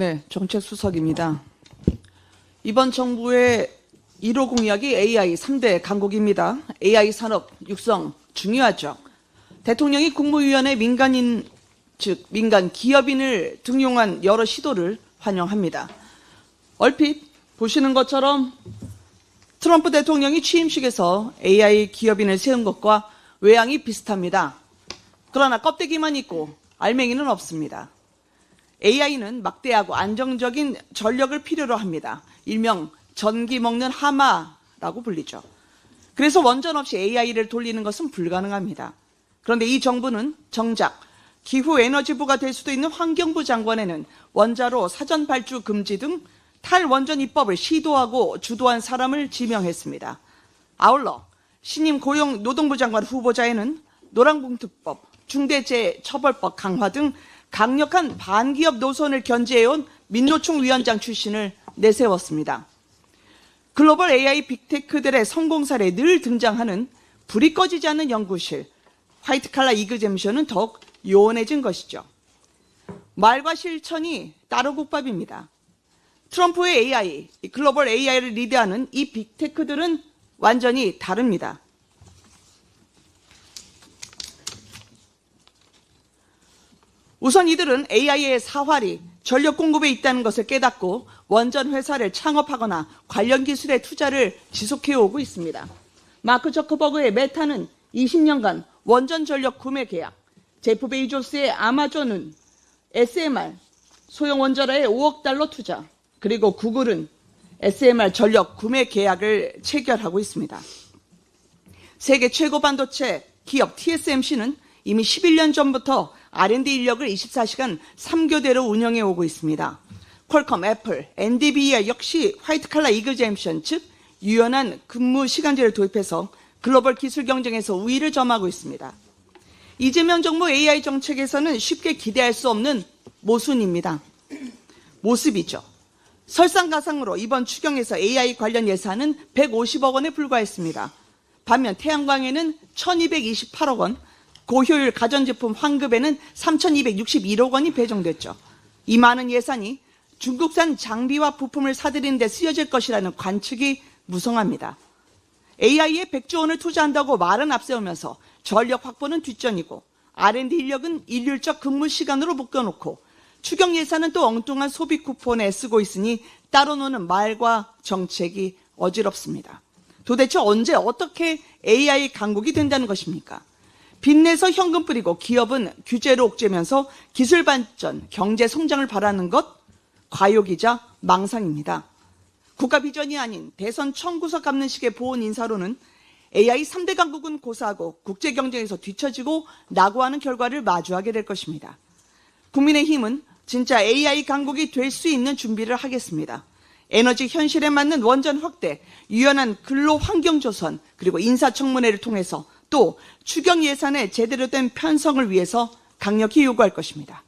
네, 정책수석입니다. 이번 정부의 1호 공약이 AI 3대 강국입니다. AI 산업 육성 중요하죠. 대통령이 국무위원회 민간인, 즉 민간 기업인을 등용한 여러 시도를 환영합니다. 얼핏 보시는 것처럼 트럼프 대통령이 취임식에서 AI 기업인을 세운 것과 외양이 비슷합니다. 그러나 껍데기만 있고 알맹이는 없습니다. AI는 막대하고 안정적인 전력을 필요로 합니다. 일명 전기 먹는 하마라고 불리죠. 그래서 원전 없이 AI를 돌리는 것은 불가능합니다. 그런데 이 정부는 정작 기후에너지부가 될 수도 있는 환경부 장관에는 원자로 사전 발주 금지 등 탈원전 입법을 시도하고 주도한 사람을 지명했습니다. 아울러 신임 고용 노동부 장관 후보자에는 노란봉투법, 중대재해처벌법 강화 등 강력한 반기업 노선을 견지해온 민노총 위원장 출신을 내세웠습니다. 글로벌 AI 빅테크들의 성공 사례에 늘 등장하는 불이 꺼지지 않는 연구실, 화이트칼라 이그잼션은 더욱 요원해진 것이죠. 말과 실천이 따로 국밥입니다. 트럼프의 AI, 이 글로벌 AI를 리드하는 이 빅테크들은 완전히 다릅니다. 우선 이들은 AI의 사활이 전력 공급에 있다는 것을 깨닫고 원전 회사를 창업하거나 관련 기술에 투자를 지속해 오고 있습니다. 마크 저커버그의 메타는 20년간 원전 전력 구매 계약, 제프 베이조스의 아마존은 SMR 소형 원자로에 5억 달러 투자, 그리고 구글은 SMR 전력 구매 계약을 체결하고 있습니다. 세계 최고 반도체 기업 TSMC는 이미 11년 전부터 R&D 인력을 24시간 3교대로 운영해 오고 있습니다. 퀄컴, 애플, NDVIA 역시 화이트칼라 이그잼션, 즉 유연한 근무 시간제를 도입해서 글로벌 기술 경쟁에서 우위를 점하고 있습니다. 이재명 정부 AI 정책에서는 쉽게 기대할 수 없는 모순입니다. 모습이죠. 설상가상으로 이번 추경에서 AI 관련 예산은 150억 원에 불과했습니다. 반면 태양광에는 1228억 원, 고효율 가전제품 환급에는 3261억 원이 배정됐죠. 이 많은 예산이 중국산 장비와 부품을 사들이는 데 쓰여질 것이라는 관측이 무성합니다. AI에 100조 원을 투자한다고 말은 앞세우면서 전력 확보는 뒷전이고 R&D 인력은 일률적 근무 시간으로 묶어놓고 추경 예산은 또 엉뚱한 소비 쿠폰에 쓰고 있으니 따로 노는 말과 정책이 어지럽습니다. 도대체 언제 어떻게 AI 강국이 된다는 것입니까? 빚내서 현금 뿌리고 기업은 규제로 옥죄면서 기술 발전, 경제 성장을 바라는 것 과욕이자 망상입니다. 국가 비전이 아닌 대선 청구서 갚는 식의 보온 인사로는 AI 3대 강국은 고사하고 국제 경쟁에서 뒤처지고 낙오하는 결과를 마주하게 될 것입니다. 국민의힘은 진짜 AI 강국이 될 수 있는 준비를 하겠습니다. 에너지 현실에 맞는 원전 확대, 유연한 근로 환경 조선, 그리고 인사청문회를 통해서 또 추경 예산의 제대로 된 편성을 위해서 강력히 요구할 것입니다.